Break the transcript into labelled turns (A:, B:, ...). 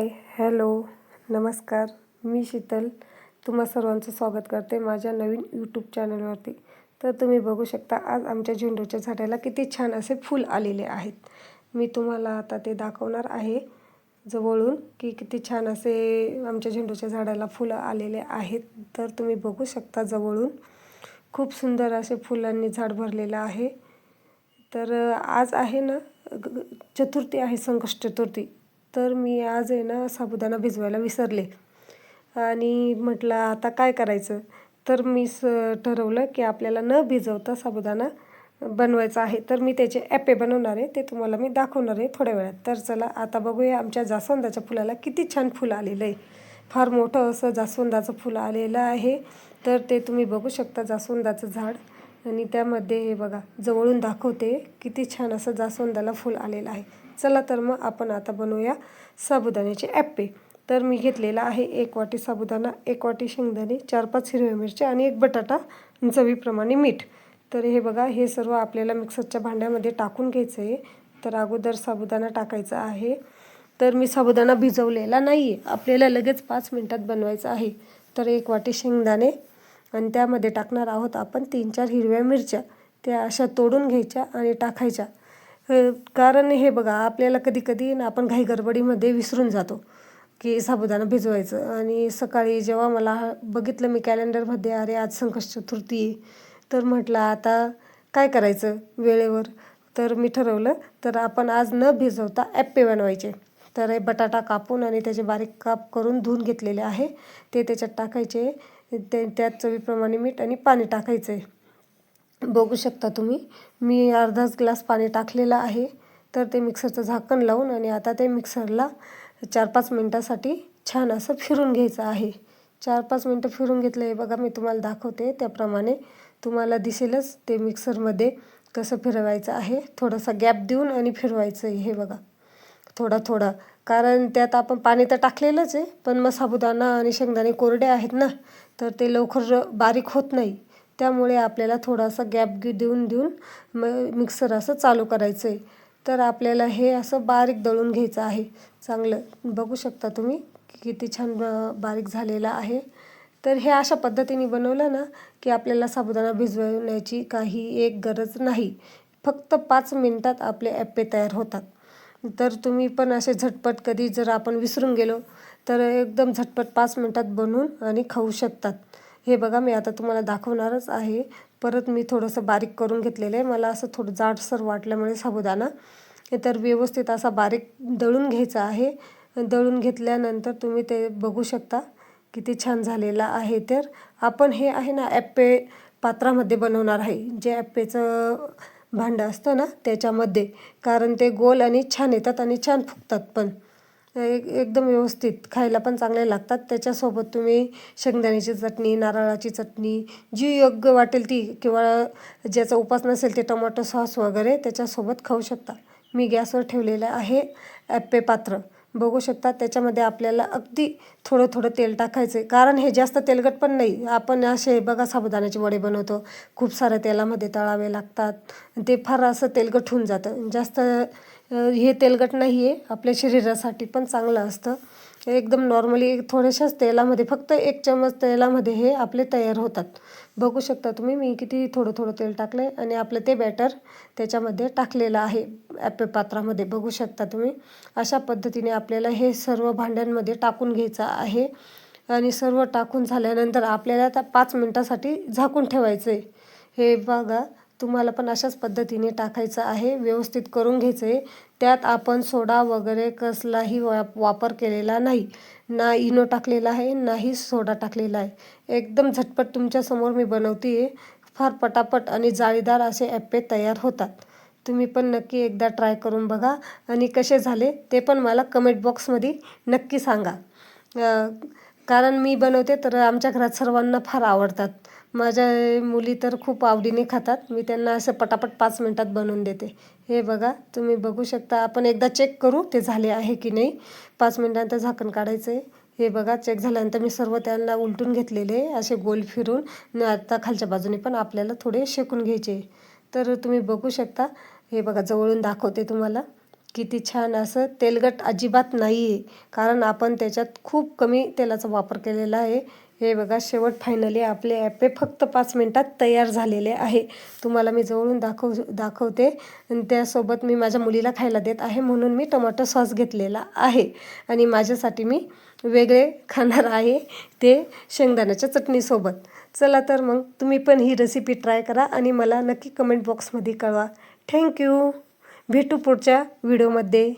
A: Hi hello नमस्कार मी शीतल. तुम्हा सर्वांचं स्वागत करते माझ्या नवीन यूट्यूब चॅनलवरती. तर तुम्ही बघू शकता आज आमच्या झेंडूच्या झाडाला किती छान असे फूल आलेले आहेत. मी तुम्हाला आता ते दाखवणार आहे जवळून की किती छान असे आमच्या झेंडूच्या झाडाला फुलं आलेले आहेत. तर तुम्ही बघू शकता जवळून खूप सुंदर असे फुलांनी झाड भरलेलं आहे. तर आज आहे ना चतुर्थी आहे संकष्ट चतुर्थी. तर मी आज आहे ना साबुदाणा भिजवायला विसरले. आणि म्हटलं आता काय करायचं? तर मी स ठरवलं की आपल्याला न भिजवता साबुदाणा बनवायचा आहे. तर मी त्याचे ॲपे बनवणार आहे. ते तुम्हाला मी दाखवणार आहे थोड्या वेळात. तर चला आता बघूया आमच्या जास्वंदाच्या फुलाला किती छान फुलं आलेलं आहे. फार मोठं असं जास्वंदाचं फुलं आलेलं आहे. तर ते तुम्ही बघू शकता जास्वंदाचं झाड. आणि त्यामध्ये हे बघा जवळून दाखवते किती छान असं जास्वंदाला फूल आलेलं आहे. चला तर मग आपण आता बनवूया साबुदाण्याचे ॲप्पे. तर मी घेतलेला आहे एक वाटी साबुदाणा एक वाटी शेंगदाणे चार पाच हिरव्या मिरच्या आणि एक बटाटा चवीप्रमाणे मीठ. तर हे बघा हे सर्व आपल्याला मिक्सरच्या भांड्यामध्ये टाकून घ्यायचं आहे. तर अगोदर साबुदाणा टाकायचा आहे. तर मी साबुदाणा भिजवलेला नाही आहे आपल्याला लगेच पाच मिनटात बनवायचं आहे. तर एक वाटी शेंगदाणे आणि त्यामध्ये टाकणार आहोत आपण तीन चार हिरव्या मिरच्या. त्या अशा तोडून घ्यायच्या आणि टाकायच्या. कारण हे बघा आपल्याला कधी कधी ना आपण घाई गडबडीमध्ये विसरून जातो की साबुदाणा भिजवायचं. आणि सकाळी जेव्हा मला बघितलं मी कॅलेंडरमध्ये अरे आज संकष्ट चतुर्थी तर म्हटलं आता काय करायचं वेळेवर? तर मी ठरवलं तर आपण आज न भिजवता ॲप्पे बनवायचे. तर बटाटा कापून आणि त्याचे बारीक काप करून धुवून घेतलेले आहे. ते त्याच्यात टाकायचे. ते त्यात चवीप्रमाणे मीठ आणि पाणी टाकायचं आहे बघू शकता तुम्ही. मी अर्धाच ग्लास पाणी टाकलेलं आहे. तर ते मिक्सरचं झाकण लावून आणि आता ते मिक्सरला चार पाच मिनटासाठी छान असं फिरून घ्यायचं आहे. चार पाच मिनटं फिरून घेतलं आहे बघा मी तुम्हाला दाखवते. त्याप्रमाणे तुम्हाला दिसेलच ते मिक्सरमध्ये कसं फिरवायचं आहे. थोडासा गॅप देऊन आणि फिरवायचं आहे हे बघा. थोडा थोडा कारण त्यात आपण पाणी तर टाकलेलंच आहे पण मग साबुदाणा आणि शेंगदाणे कोरडे आहेत ना तर ते लवकर बारीक होत नाही. त्यामुळे आपल्याला थोडासा गॅप देऊन देऊन म मिक्सर असं चालू करायचं आहे तर आपल्याला हे असं बारीक दळून घ्यायचं आहे. चांगलं. बघू शकता तुम्ही किती छान बारीक झालेलं आहे. तर हे अशा पद्धतीने बनवलं ना की आपल्याला साबुदाणा भिजवण्याची काही एक गरज नाही. फक्त पाच मिनटात आपले ॲप्पे तयार होतात. तर तुम्ही पण असे झटपट कधी जर आपण विसरून गेलो तर एकदम झटपट पाच मिनटात बनवून आणि खाऊ शकतात. हे बघा मी आता तुम्हाला दाखवणारच आहे. परत मी थोडंसं बारीक करून घेतलेलं आहे. मला असं थोडं जाडसर वाटल्यामुळे साबुदाणा. तर व्यवस्थित असा बारीक दळून घ्यायचा आहे. दळून घेतल्यानंतर तुम्ही ते बघू शकता किती छान झालेला आहे तर. आपण हे आहे ना ॲप्पे पात्रामध्ये बनवणार आहे. जे ॲप्पेचं भांडं असतं ना त्याच्यामध्ये. कारण ते गोल आणि छान येतात आणि छान फुगतात पण. एक एकदम व्यवस्थित खायला पण चांगले लागतात. त्याच्यासोबत तुम्ही शेंगदाण्याची चटणी नारळाची चटणी जी योग्य वाटेल ती किंवा ज्याचा उपास नसेल ते टोमॅटो सॉस वगैरे त्याच्यासोबत खाऊ शकता. मी गॅसवर ठेवलेलं आहे ॲप्पे पात्र. बघू शकता त्याच्यामध्ये आपल्याला अगदी थोडं थोडं तेल टाकायचं आहे कारण हे जास्त तेलगट पण नाही. आपण असे बघा साबुदाण्याचे वडे बनवतो. खूप साऱ्या तेलामध्ये तळावे लागतात. ते फार असं तेलगट होऊन जातं. जास्त हे तेलकट नाही आहे आपल्या शरीरासाठी पण चांगलं असतं. एकदम नॉर्मली थोड्याशाच तेलामध्ये फक्त एक चमच तेलामध्ये हे आपले तयार होतात. बघू शकता तुम्ही मी किती थोडं थोडं तेल टाकलं आहे आणि आपलं ते बॅटर त्याच्यामध्ये टाकलेलं आहे ॲपे पात्रामध्ये. बघू शकता तुम्ही अशा पद्धतीने आपल्याला हे सर्व भांड्यांमध्ये टाकून घ्यायचं आहे. आणि सर्व टाकून झाल्यानंतर आपल्याला त्या पाच मिनटासाठी झाकून ठेवायचं आहे हे बघा तुम्हाला पण अशाच पद्धतीने टाकायचं आहे व्यवस्थित करून घ्यायचं आहे त्यात आपण सोडा वगैरे कसलाही वा वापर केलेला नाही. ना इनो टाकलेला आहे नाही सोडा टाकलेला आहे. एकदम झटपट तुमच्यासमोर मी बनवते आहे फार पटापट आणि जाळीदार असे ॲप्पे तयार होतात. तुम्ही पण नक्की एकदा ट्राय करून बघा. आणि कसे झाले ते पण मला कमेंट बॉक्समध्ये नक्की सांगा. कारण मी बनवते तर आमच्या घरात सर्वांना फार आवडतात. माझ्या मुली तर खूप आवडीने खातात. मी त्यांना असं पटापट पाच मिनटात बनवून देते. हे बघा तुम्ही बघू शकता. आपण एकदा चेक करू ते झाले आहे की नाही. पाच मिनटानंतर झाकण काढायचं आहे हे बघा चेक झाल्यानंतर मी सर्व त्यांना उलटून घेतलेले असे गोल फिरून. आता खालच्या बाजूने पण आपल्याला थोडे शेकून घ्यायचे. तर तुम्ही बघू शकता. हे बघा जवळून दाखवते तुम्हाला. किती छान असं तेलकट अजिबात नाही आहे कारण आपण त्याच्यात खूप कमी तेलाचा वापर केलेला आहे. हे बघा शेवट फायनली आपले ॲपे फक्त पाच मिनटात तयार झालेले आहे. तुम्हाला मी जवळून दाखव दाखवते. आणि त्यासोबत मी माझ्या मुलीला खायला देत आहे म्हणून मी टोमॅटो सॉस घेतलेला आहे. आणि माझ्यासाठी मी वेगळे खाणार आहे ते शेंगदाण्याच्या चटणीसोबत. चला तर मग तुम्ही पण ही रेसिपी ट्राय करा आणि मला नक्की कमेंट बॉक्समध्ये कळवा. थँक्यू भेटू पुढच्या व्हिडिओमध्ये